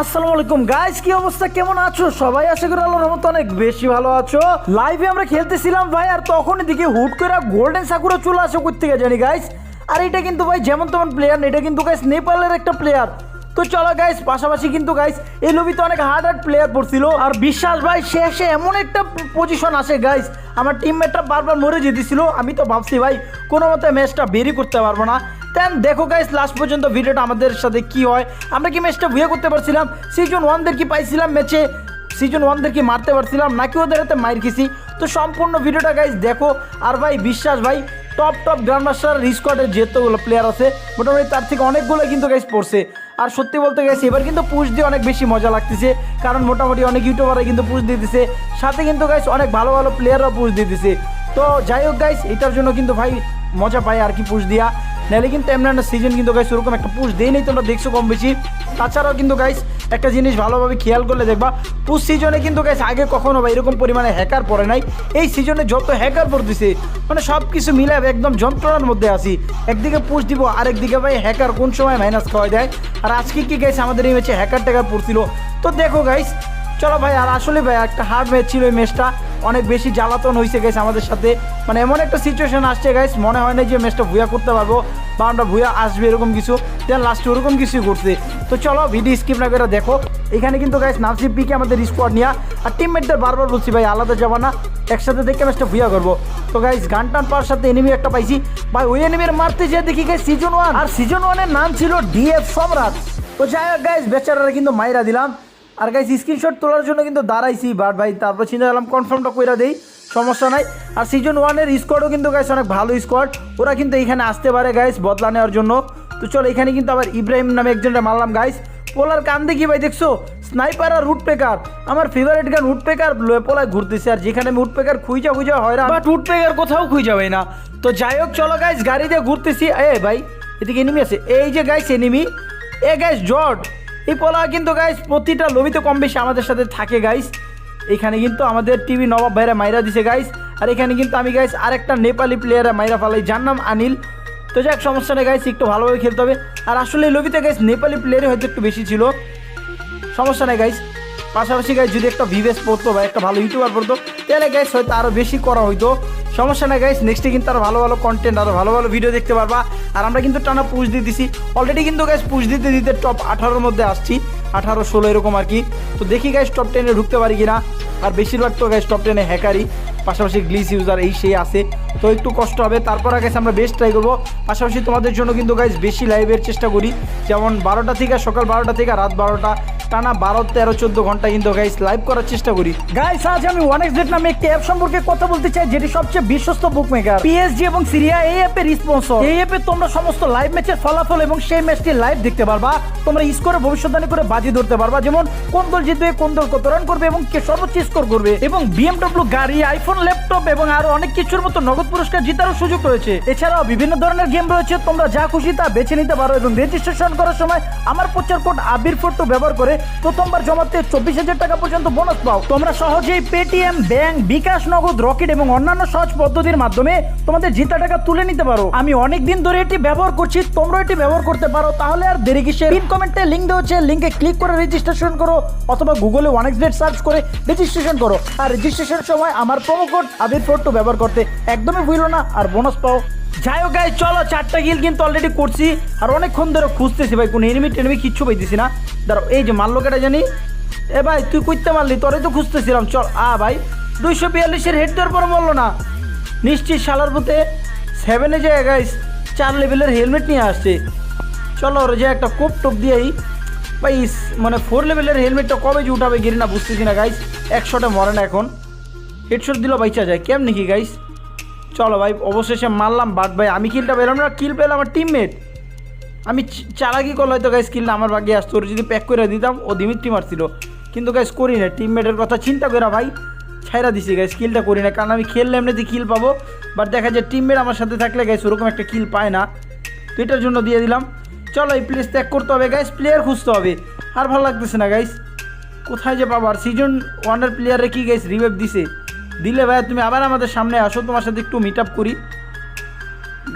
আসসালামু আলাইকুম। গাইস কি অবস্থা? কেমন আছো? সবাই আশা করি আল্লাহর রহমতে অনেক বেশি ভালো আছো। লাইভে আমরা খেলতেছিলাম ভাই, আর তখন এদিকে হুট করে গোল্ডেন সাকুরা চলে আসে কোথা থেকে জানি গাইস আর এটা কিন্তু ভাই যেমন তেমন প্লেয়ার না, এটা কিন্তু গাইস নেপালের একটা প্লেয়ার তো চলো গাইস পাশাপাশি কিন্তু গাইস এই লবিতে অনেক হার্ড হার্ড প্লেয়ার পড়ছিল। আর বিশ্বাস ভাই, শেষে এমন একটা পজিশন আসে গাইস আমার টিমমেটটা বারবার মরে যেতেছিল। আমি তো ভাবছি ভাই, কোনো মতে ম্যাচটা বেরি করতে পারব না। দেন দেখো গাইস লাস্ট পর্যন্ত ভিডিওটা আমাদের সাথে কি হয়? আমরা কি ম্যাচটা ভুয়ে করতে পারছিলাম? সিজন ওয়ানদের কি পাইছিলাম ম্যাচে সিজন ওয়ানদের কি মারতে পারছিলাম? নাকি ওদের হাতে মার খেছি তো সম্পূর্ণ ভিডিওটা গাইস দেখো। আর ভাই, বিশ্বাস ভাই টপ টপ গ্র্যান্ড মাস্টার রিস্কোয়াডের যেতগুলো প্লেয়ার আছে, মোটামুটি তার থেকে অনেকগুলো কিন্তু গাইস পড়ছে। আর সত্যি বলতে গেছি এবার কিন্তু পুশ দিয়ে অনেক বেশি মজা লাগতেছে, কারণ মোটামুটি অনেক ইউটিউবাররা কিন্তু পুশ দিতেছে। সাথে কিন্তু গাইস অনেক ভালো ভালো প্লেয়াররাও পুশ দিতেছে। তো যাই হোক গাইস এটার জন্য কিন্তু ভাই মজা পাই আর কি পুশ দিয়া। নাহলে কিন্তু এমন সিজন কিন্তু গাইস ওরকম একটা পুশ নেই তোমরা দেখছ কম বেশি। তাছাড়াও কিন্তু গাইস একটা জিনিস ভালোভাবে খেয়াল করলে দেখবা পুশ সিজনে কিন্তু গাইস আগে কখনো বা এরকম পরিমাণে হ্যাকার পড়ে নাই। এই সিজনে যত হ্যাকার পড়তেছে মানে সব কিছু মিলে একদম যন্ত্রণার মধ্যে আসি একদিকে পুশ দিব, আরেকদিকে ভাই হ্যাকার কোন সময় মাইনাস খাওয়াই দেয়। আর আজকে কি গাইস আমাদের এই ম্যাচে হ্যাকার ট্যাকার পড়ছিল? তো দেখো গাইস চলো ভাই, আর আসলে ভাই একটা হার্ড ম্যাচ ছিল এই ম্যাচটা অনেক বেশি জ্বালাতন হয়েছে গেছে আমাদের সাথে। মানে এমন একটা সিচুয়েশন আসছে গাইস মনে হয় না যে ম্যাচটা ভুয়া করতে পারব বা আমরা ভুয়া আসবে এরকম কিছু। দেন লাস্টে ওরকম কিছুই করছে তো চলো ভিডিও স্কিপ না করে দেখো। এখানে কিন্তু গাইস নামসি পিকে আমাদের স্কোয়াড নিয়ে আর টিমমেটদের বারবার বলছি ভাই, আলাদা যাব না। একসাথে দেখে ম্যাচটা ভুয়া করব। তো গাইস গান টান পাওয়ার সাথে এনিমি একটা পাইছি। ভাই, ওই এনিমির মারতে যেয়ে দেখি গাইস সিজন ওয়ান আর সিজন ওয়ানের নাম ছিল ডিএফ সম্রাট তো যাই হোক গাইস বেচারারা কিন্তু মাইরা দিলাম। আর গাইস স্ক্রিনশট তোলার জন্য কিন্তু দাঁড়াইছি বাট ভাই, তারপর চিন্তা করলাম কনফার্মটা কইরা দেই, সমস্যা নাই। আর সিজন ওয়ানের স্কোয়াডও কিন্তু গাইস অনেক ভালো স্কোয়াড ওরা কিন্তু এখানে আসতে পারে গাইস বদলা নেওয়ার জন্য। তো চলো, এখানে কিন্তু আবার ইব্রাহিম নামে একজনটা মারলাম গাইস পোলার কান দেখি ভাই, দেখছ? স্নাইপার আর রুট পেকার আমার ফেভারিট গান রুট পেকার পোলায় ঘুরতেছে, আর যেখানে আমি রুট পেকার খুঁজা খুঁজা হয় না বাট রুট পেকার কোথাও খুঁজা হয় না। তো যাই হোক, চলো গাইস গাড়ি দিয়ে ঘুরতেছি। এ ভাই, এদিকে এনিমি আছে। এই যে গাইস এনিমি এ গাইস জর্ড এই পোলা কিন্তু গাইস প্রতিটা লবিতে কম বেশি আমাদের সাথে থাকে গাইস এখানে কিন্তু আমাদের টিভি নবাব ভাইরা মাইরা দিছে গাইস আর এখানে কিন্তু আমি গাইস আরেকটা নেপালি প্লেয়ারে মাইরা ফালাই, যার নাম আনিল। তো যাক, সমস্যা নেই গাইস একটু ভালোভাবে খেলতে হবে। আর আসলে লবিতে গাইস নেপালি প্লেয়ারে হয়তো একটু বেশি ছিল। সমস্যা নেই গাইস পাশাপাশি গাইস যদি একটা ভিভেস পড়তো বা একটা ভালো ইউটিউবার পড়তো, তাহলে গাইস হয়তো আরও বেশি করা হইতো। সমস্যা না গাইস নেক্সটে কিন্তু আরও ভালো ভালো কন্টেন্ট আরও ভালো ভালো ভিডিও দেখতে পারবা। আর আমরা কিন্তু টানা পুশ দিয়ে দিছি। অলরেডি কিন্তু গাইস পুশ দিতে দিতে টপ আঠারোর মধ্যে আসছি। আঠারো, ষোলো এরকম আর কি। তো দেখি গাইস টপ টেনে ঢুকতে পারি কিনা। আর বেশিরভাগ তো গাইস টপ টেনে হ্যাকারই পাশাপাশি গ্লিস ইউজার এই সেই আছে। তো একটু কষ্ট হবে। তারপর গাইস আমরা বেস্ট ট্রাই করব। পাশাপাশি তোমাদের জন্য কিন্তু গাইস বেশি লাইভের চেষ্টা করি। যেমন বারোটা থেকে সকাল বারোটা থেকে রাত বারোটা। টানা বারো, তেরো, চোদ্দ ঘণ্টা কিন্তু গাইস লাইভ করার চেষ্টা করি। গাইস আজ আমি ওয়ান এক্স নামে একটি অ্যাপ সম্পর্কে কথা বলতে চাই, যেটি সবচেয়ে বিশ্বস্ত বুক মেকার পিএসজি এবং সিরিয়া এই অ্যাপের স্পন্সর এই অ্যাপে তোমরা সমস্ত লাইভ ম্যাচের ফলাফল এবং সেই ম্যাচটি লাইভ দেখতে পারবা। তোমরা স্কোরে ভবিষ্যৎবাণী করে বাজি ধরতে পারবা, যেমন কোন দল জিতবে, কোন দল কত রান করবে এবং কে সর্বোচ্চ স্কোর করবে। এবং বিএমডব্লিউ গাড়ি আইফোন ল্যাপটপ এবং আরও অনেক কিছুর মতো নগদ পুরস্কার জিতারও সুযোগ রয়েছে। এছাড়াও বিভিন্ন ধরনের গেম রয়েছে, তোমরা যা খুশি তা বেছে নিতে পারো এবং রেজিস্ট্রেশন করার সময় আমার প্রচার কোড আবির ফটো ব্যবহার করে প্রথমবার জমাতে চব্বিশ হাজার টাকা পর্যন্ত বোনাস পাও। তোমরা সহজেই পেটিএম ব্যাংক বিকাশ নগদ রকেট এবং অন্যান্য সহজ পদ্ধতির মাধ্যমে তোমাদের জিতা টাকা তুলে নিতে পারো। আমি অনেক দিন ধরে এটি ব্যবহার করছি, তোমরা এটি ব্যবহার করতে পারো, তাহলে আর দেরি কিসের? পিন কমেন্টে লিঙ্ক দেওয়া হচ্ছে লিঙ্কে ক্লিক করে রেজিস্ট্রেশন করো, অথবা গুগলে ওয়ান এক্স সার্চ করে রেজিস্ট্রেশন করো। আর রেজিস্ট্রেশনের সময় আমার প্রোমো কোড আবির ফোর ব্যবহার করতে একদমই ভুলো না, আর বোনাস পাও। যাই হোক গাইজ চলো চারটা গিল কিন্তু অলরেডি করছি। আর অনেকক্ষণ ধরে খুঁজতেছি ভাই, কোনো এনিমি টেনিমি কিচ্ছু পাইতেছি না। দাঁড়ো এই যে মারলো কেটা জানি। এ ভাই, তুই কইতে মারলি তোরে তো খুঁজতেছিলাম, চল। আ ভাই, দুইশো বিয়াল্লিশের হেড দেওয়ার পর মরলো না। নিশ্চিত শালার পুঁতে সেভেনে যে গাইস চার লেভেলের হেলমেট নিয়ে আসছে। চলো, ওর যে একটা কোপ টোপ দিয়েই, ভাই মানে ফোর লেভেলের হেলমেটটা কবে যে উঠাবে গিরি না, বুঝতেছি না গাইস একশোটা মরে না এখন। হেডশট দিল, বাইচা যায়। কেমনি কি গাইস চলো ভাই, অবশেষে মারলাম বাট ভাই, আমি কিলটা পেলাম না, কিল পেলাম আমার টিমমেট আমি চালাকি করলে হয়তো গাইস কিলটা আমার ভাগে আসতো, ওর যদি প্যাক করে দিতাম, ও দিমিত্রি মারছিল। কিন্তু গাইস করি না টিমমেটের কথা চিন্তা করে ভাই ছাইরা দিছি গাইস কিলটা করি না কারণ আমি খেললে এমনিতে কিল পাবো। বাট দেখা যায় টিমমেট আমার সাথে থাকলে গাইস ওরকম একটা কিল পায় না। তো এটার জন্য দিয়ে দিলাম। চলো এই প্লেস ত্যাগ করতে হবে গাইস প্লেয়ার খুঁজতে হবে। আর ভালো লাগতেছে না গাইস কোথায় যে পাবো? আর সিজন ওয়ানের প্লেয়ারে কি গাইস রিভাইভ দিছে? দিলে ভাই তুমি আবার আমাদের সামনে আসো, তোমার সাথে একটু মিট আপ করি।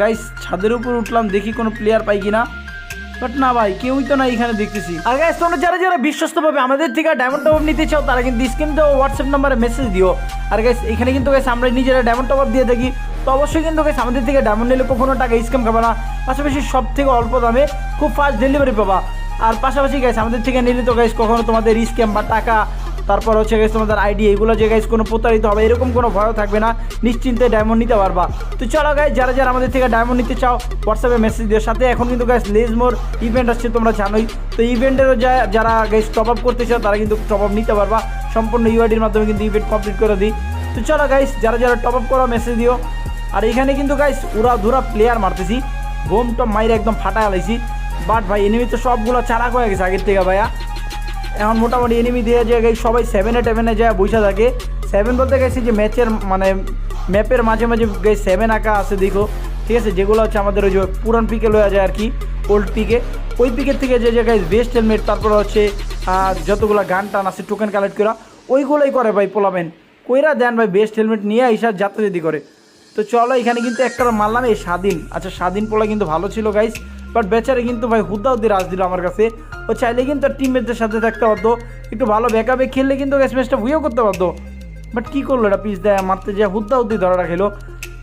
গাইস ছাদের উপর উঠলাম, দেখি কোনো প্লেয়ার পাই কিনা। বাট না ভাই, কেউই তো না এখানে দেখতেছি। আর গাইস তোমরা যারা যারা বিশ্বস্তভাবে আমাদের থেকে ডায়মন্ড টপ নিতে চাও, তারা কিন্তু স্ক্রিন তো হোয়াটসঅ্যাপ নাম্বারে মেসেজ দিও। আর গাইস এখানে কিন্তু গাইস আমরা নিজেরা ডায়মন্ড টপ দিয়ে থাকি। তো অবশ্যই কিন্তু গাইস আমাদের থেকে ডায়মন্ড নিলে কখনো টাকা স্ক্যাম খাবে না। পাশাপাশি সব থেকে অল্প দামে খুব ফাস্ট ডেলিভারি পাবা। আর পাশাপাশি গাইস আমাদের থেকে নিলে তো গাইস কখনো তোমাদের স্ক্যাম বা টাকা তারপর হচ্ছে গাইস তোমাদের আইডি এগুলো যে গাইস কোনো প্রতারিত হবে, এরকম কোনো ভয় থাকবে না, নিশ্চিন্তে ডায়মন্ড নিতে পারবা। তো চলো গাইস যারা যারা আমাদের থেকে ডায়মন্ড নিতে চাও হোয়াটসঅ্যাপে মেসেজ দিও। সাথে এখন কিন্তু গাইস লেজমোর ইভেন্ট আসছে, তোমরা জানোই। তো ইভেন্টেরও যা- যারা গাইস টপ আপ করতে চাও, তারা কিন্তু টপ আপ নিতে পারবা। সম্পূর্ণ ইউআইডির মাধ্যমে কিন্তু ইভেন্ট কমপ্লিট করে দিই। তো চলো গাইস যারা যারা টপ আপ করো মেসেজ দিও। আর এখানে কিন্তু গাইস উড়া ধুরা প্লেয়ার মারতেছি। বোম টপ মাইরে একদম ফাটা লাইছি বাট ভাই এনিমি তো সবগুলো চালাক হয়ে গেছে আগের থেকে ভাইয়া। এখন মোটামুটি এনিমি দিয়ে যে সবাই সেভেনে টেভেনে যায় বসে থাকে। সেভেন বলতে গেছি যে ম্যাচের মানে ম্যাপের মাঝে মাঝে গাই সেভেন আঁকা আছে, দেখো। ঠিক আছে? যেগুলো হচ্ছে আমাদের ওই যে পুরান পিকে লওয়া যায় আর কি ওল্ড পিকে ওই পিকের থেকে যে জায়গায় বেস্ট হেলমেট তারপর হচ্ছে যতগুলো গান টান আছে টোকেন কালেক্ট করা, ওইগুলোই করে ভাই পোলাবেন কইরা দেন ভাই বেস্ট হেলমেট নিয়ে এইসব যাত্রাযাতি করে। তো চলো, এখানে কিন্তু একটা মারলাম, এই স্বাধীন। আচ্ছা স্বাধীন পোলা কিন্তু ভালো ছিল গাইস বাট বেচারে কিন্তু ভাই হুদ্দি রাজ দিল আমার কাছে। ও চাইলে কিন্তু টিমমেটদের সাথে থাকতে পারতো। একটু ভালো ব্যাকআপে খেললে কিন্তু ম্যাচটা ভুয়েও করতে পারতো। বাট কী করল এটা পিস দেয়? মারতে যে হুদ্দি ধরা রাখিলো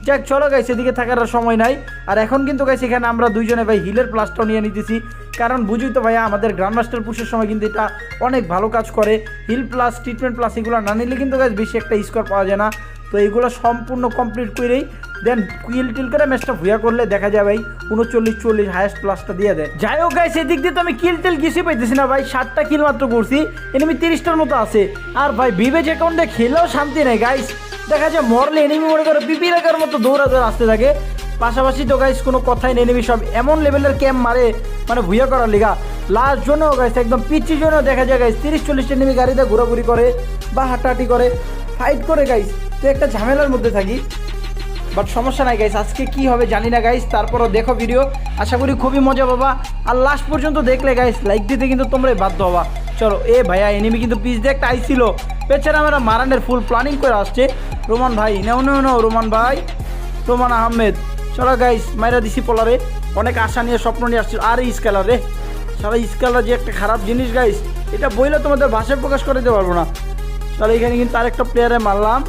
যাক, চলো গাইস এদিকে থাকার আর সময় নাই। আর এখন কিন্তু গাইস এখানে আমরা দুইজনে ভাই হিলের প্লাসটাও নিয়ে নিতেছি। কারণ বুঝি তো ভাইয়া, আমাদের গ্র্যান্ড মাস্টার পুষের সময় কিন্তু এটা অনেক ভালো কাজ করে। হিল প্লাস ট্রিটমেন্ট প্লাস এগুলো না নিলে কিন্তু গাইস বেশি একটা স্কোর পাওয়া যায় না। তো এইগুলো সম্পূর্ণ কমপ্লিট করেই দেন কুইল টিল করে ম্যাচটা ভুয়া করলে দেখা যায় ভাই, উনচল্লিশ, চল্লিশ হায়েস্ট প্লাসটা দিয়ে দেয়। যাই হোক গাইস এদিক দিয়ে তো আমি কিল টিল কিছুই পাইতেছি না ভাই ষাটটা কিল মাত্র করছি এনিমি তিরিশটার মতো আছে। আর ভাই বিবেজ অ্যাকাউন্টে খেলেও শান্তি নেই গাইস দেখা যায় মরলে এনিমি মনে করে পিপি রাখার মতো দৌড়া আসতে থাকে। পাশাপাশি তো গাইস কোনো কথাই নেই এনিমি সব এমন লেভেলের ক্যাম্প মারে মানে ভুয়া করার লিগা। লাস্ট জন্য গাইস একদম পিচ্ছি জন্য দেখা যায় গাইস তিরিশ, চল্লিশটা এনিমি গাড়িতে ঘোরাঘুরি করে বা হাঁটাহাঁটি করে ফাইট করে গাইস তো একটা ঝামেলার মধ্যে থাকি। বাট সমস্যা নাই গাইস আজকে কি হবে জানি না গাইস তারপরও দেখো ভিডিও আশা করি খুবই মজা পাবা। আর লাস্ট পর্যন্ত দেখলে গাইস লাইক দিতে কিন্তু তোমরাই বাধ্য হবা। চলো, এ ভাইয়া এনিমি কিন্তু পিস দিয়ে একটা আইছিল। পেছনে আমরা মারানের ফুল প্ল্যানিং করে আসছে। রোমান ভাই, নেও নেও নেও, রোমান ভাই। রোমান আহমেদ। চলো গাইস মাইরা দিছি পোলারে। অনেক আশা নিয়ে, স্বপ্ন নিয়ে আসছিল। আর স্কেলার রে। সারা স্কেলার যে একটা খারাপ জিনিস গাইস এটা বইলে তোমাদের ভাষায় প্রকাশ করে দিতে পারব না। চলো, এখানে কিন্তু আরেকটা প্লেয়ারে মারলাম।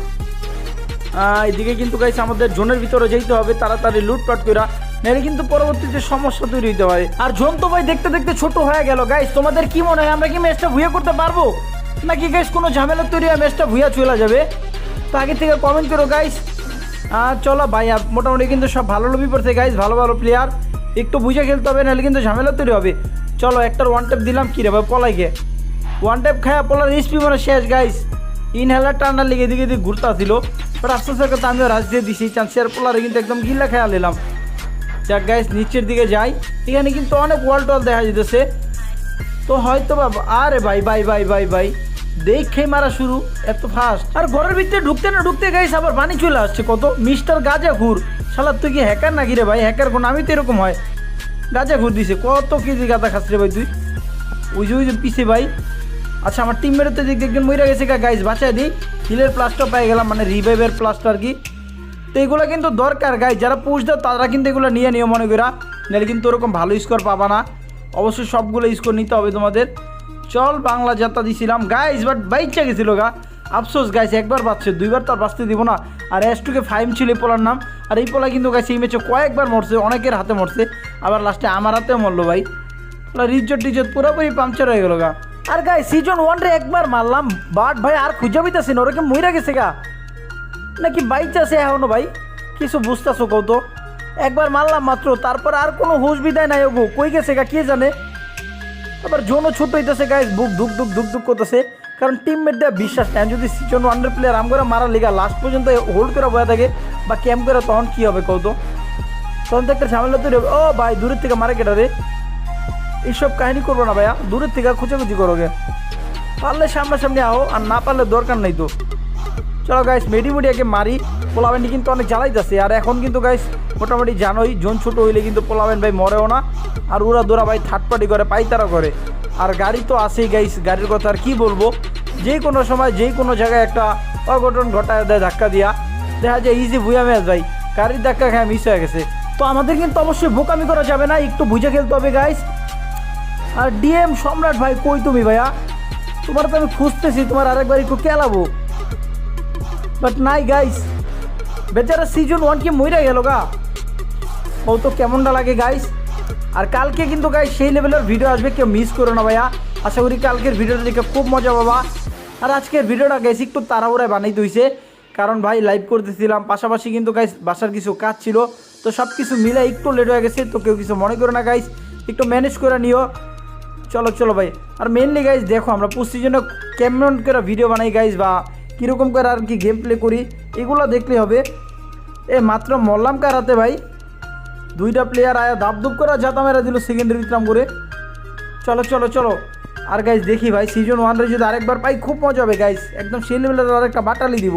এদিকে কিন্তু গাইছে আমাদের জোনের ভিতরে যেতে হবে, তাড়াতাড়ি লুটপাট করা নাহলে কিন্তু পরবর্তীতে সমস্যা তৈরি হতে পারে। আর জোন তো ভাই দেখতে দেখতে ছোট হয়ে গেল গাইস তোমাদের কি মনে হয় আমরা কি ম্যাচটা ভুয়ে করতে পারব? নাকি গাইস কোনো ঝামেলা তৈরি হয় ম্যাচটা ভুয়া চলে যাবে? তো আগে থেকে কমেন্ট করো গাইস আর চলো ভাই মোটামুটি কিন্তু সব ভালো লবি পড়ছে গাইস ভালো ভালো প্লেয়ার একটু বুঝে খেলতে হবে, নাহলে কিন্তু ঝামেলা তৈরি হবে। চলো, একটার ওয়ান ট্যাপ দিলাম কী রে ভাই, পলাই গিয়ে ওয়ান ট্যাপ খায়া পলার রিসপি মানে শেষ গাইস ইনহেলার টান্ডার লেগে দিকে এদিকে ঘুরতে ছিল বাট আস্তে আস্তে করতে আমিও রাজ দিয়ে দিছি চান্সিয়ার পোলারে কিন্তু একদম গিল্লা খেয়াল নিলাম। যাক গাইস নিচের দিকে যাই। এখানে কিন্তু অনেক ওয়াল টল দেখা যেতেছে তো হয়তো বা আরে ভাই ভাই ভাই ভাই ভাই, দেখে মারা শুরু, এত ফাস্ট আর ঘরের ভিতরে ঢুকতে না ঢুকতে গাইস আবার বাণী চলে আসছে, কত? মিস্টার গাজা ঘুর। শালা, তুই কি হ্যাকার নাকি রে ভাই? হ্যাকার কোন? আমি তো এরকম হয়। গাজা ঘুর দিছে, কত কেজি গাদা রে ভাই তুই? ওই যে ওই যে পিছে ভাই। আচ্ছা আমার টিম মেরে তো দিক একজন মইরা গেছে গা গাইজ বাঁচায় দিই। হিলের প্লাসটা পেয়ে গেলাম মানে রিভাইভের প্লাসটা আর কি। তো এগুলো কিন্তু দরকার গাইজ যারা পুষ দাও তারা কিন্তু এগুলো নিয়ে নিও, মনে করা নাহলে কিন্তু ওরকম ভালো স্কোর পাবা না। অবশ্যই সবগুলো স্কোর নিতে হবে তোমাদের। চল, বাংলা যাত্রা দিছিলাম গাইজ বাট বাইচা গেছিল গা। আফসোস গাইজ একবার বাঁচছে, দুইবার তার বাঁচতে দিব না। আর এস টুকে ফাইম ছিল এই পোলার নাম। আর এই পোলা কিন্তু গাইছে এই ম্যাচে কয়েকবার মরছে, অনেকের হাতে মরছে। আবার লাস্টে আমার হাতেও মরলো, ভাই। রিজত টিজত পুরোপুরি পাংচার হয়ে গেল গা। আর গাই সিজন ওয়ান রে একবার মারলাম। বাট ভাই, আর খুঁজে পাইতেছি না। ওরা কি মইরা গেছে গা? নাকি বাইচ আছে এখনও ভাই? কিছু বুঝতেছো কৌ তো একবার মারলাম মাত্র, তারপর আর কোনো হুশ বিদায় নাই ওগো। কই গেছে গা, কে জানে? আবার জোনও ছোট হইতেছে গাইজ বুক ধুক ধুক ধুক ধুক করতেছে। কারণ টিমমেট দেওয়া বিশ্বাস নেই। যদি সিজন ওয়ানের প্লেয়ার আম করে মারা লিগা লাস্ট পর্যন্ত হোল্ড করে বয়ে থাকে, বা ক্যাম্প করে তখন কি হবে কৌ তো তখন তো একটা ঝামেলা তৈরি হবে। ও ভাই, দূরের থেকে মারে কেটা রে? এইসব কাহিনী করব না ভাইয়া। দূরের থেকে খুঁচাখুচি করো গে পারলে সামনাসামনি আও, আর না পারলে দরকার নাই তো। চলো গাইস মেডি মেডিমুডিয়াকে মারি। পোলাবেনটি কিন্তু অনেক জ্বালাইতেছে আর এখন কিন্তু গাইস মোটামুটি জানোই, জোন ছোটো হইলে কিন্তু পোলাবেন ভাই মরেও না। আর উড়া দৌড়া ভাই থার্ড পার্টি করে, পাইতারা করে। আর গাড়ি তো আছেই গাইস গাড়ির কথা আর কি বলব? যে কোনো সময়, যে কোনো জায়গায় একটা অঘটন ঘটায় দেয় ধাক্কা দিয়া। দেখা যায় ইজি ভুয়া ম্যাচ ভাই। গাড়ির ধাক্কা খায় মিস হয়ে গেছে। তো আমাদের কিন্তু অবশ্যই বোকামি করা যাবে না। একটু বুঝে খেলতে হবে গাইস আর ডিএম সম্রাট ভাই কই তুমি ভাইয়া? তোমার তো আমি খুঁজতেছি, তোমার আরেকবার একটু কেলাবো। বাট নাই গাইস বেচারা সিজন ওয়ান কি মইরা গেল গা? ও তো কেমনটা লাগে গাইস আর কালকে কিন্তু গাইস সেই লেভেলের ভিডিও আসবে, কেউ মিস করো না ভাইয়া। আশা করি কালকের ভিডিওটা দেখে খুব মজা পাবা। আর আজকের ভিডিওটা গাইস একটু তাড়াহুড়ায় বানাইতে হইছে, কারণ ভাই লাইভ করতেছিলাম। পাশাপাশি কিন্তু গাইস বাসার কিছু কাজ ছিল, তো সব কিছু মিলে একটু লেট হয়ে গেছে, তো কেউ কিছু মনে করো না গাইস একটু ম্যানেজ করে নিও। চলো চলো ভাই। আর মেনলি গাইজ দেখো, আমরা পুষ্টির জন্য কেমন করে ভিডিও বানাই গাইজ বা কীরকম করে আর কি গেম প্লে করি, এগুলো দেখলে হবে। এ, মাত্র মল্লাম কার হাতে ভাই? দুইটা প্লেয়ার আয়া দুপ করে জাতা মেরা দিল সেকেন্ডারি বিক্রাম করে চলো চলো চলো। আর গাইজ দেখি ভাই সিজন ওয়ানরে যদি আরেকবার পাই, খুব মজা হবে গাইজ একদম সেই লেভেলের আরেকটা বাটালি দিব।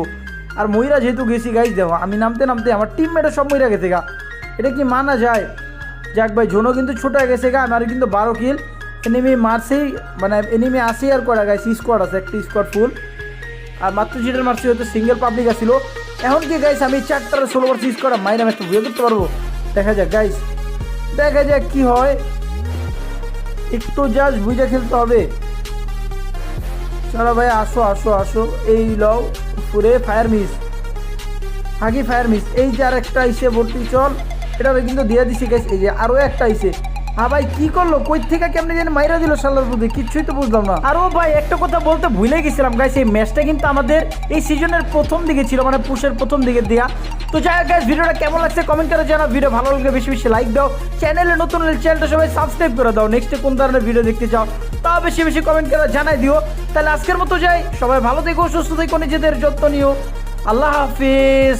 আর ময়রা যেহেতু গেছি গাইজ দেখো, আমি নামতে নামতে আমার টিমমেটে সব ময়রা গেছে গা। এটা কি মানা যায়? যাক ভাই, জোনও কিন্তু ছোট গেছে গা, আমার কিন্তু বারো কিল এনিমি মারছেই মানে এনিমি আসি আর করা গাইস স্কোয়াড আছে, একটা স্কোয়াড ফুল আর মাত্র যেটার মারছি হয়তো সিঙ্গেল পাবলিক আসছিল এখন কি গাইস আমি চারটার ষোলো সিজ করা মাইনা ম্যাচটা বুঝে করতে পারব? দেখা যাক গাইস দেখা যাক কি হয়। একটু জাস্ট বুঝে খেলতে হবে। চলো ভাই, আসো আসো আসো। এই লও পুরে ফায়ার মিস হাগি ফায়ার মিস এই যে আর একটা আইসে, ভর্তি, চল। এটা কিন্তু দিয়ে দিছি গাইস এই যে আরও একটা আইসে। হ্যাঁ ভাই, কি করল? কই থেকে কেমনে জানি মাইরা দিল শালার বুদ্ধি কিছুই তো বুঝলাম না। আরও ভাই, একটা কথা বলতে ভুলে গেছিলাম গাইস এই ম্যাচটা কিন্তু আমাদের এই সিজনের প্রথম দিকে ছিল মানে পুষের প্রথম দিকে দেয়া। তো যাই হোক গাইস ভিডিওটা কেমন লাগছে? কমেন্ট করে জানাও। ভিডিও ভালো লাগলে বেশি বেশি লাইক দাও। চ্যানেলে নতুন হলে চ্যানেলটা সবাই সাবস্ক্রাইব করে দাও। নেক্সটে কোন ধরনের ভিডিও দেখতে চাও, তা বেশি বেশি কমেন্ট করে জানাই দিও। তাহলে আজকের মতো যাই। সবাই ভালো থেকো, সুস্থ থেকো, নিজেদের যত্ন নিও। আল্লাহ হাফিজ।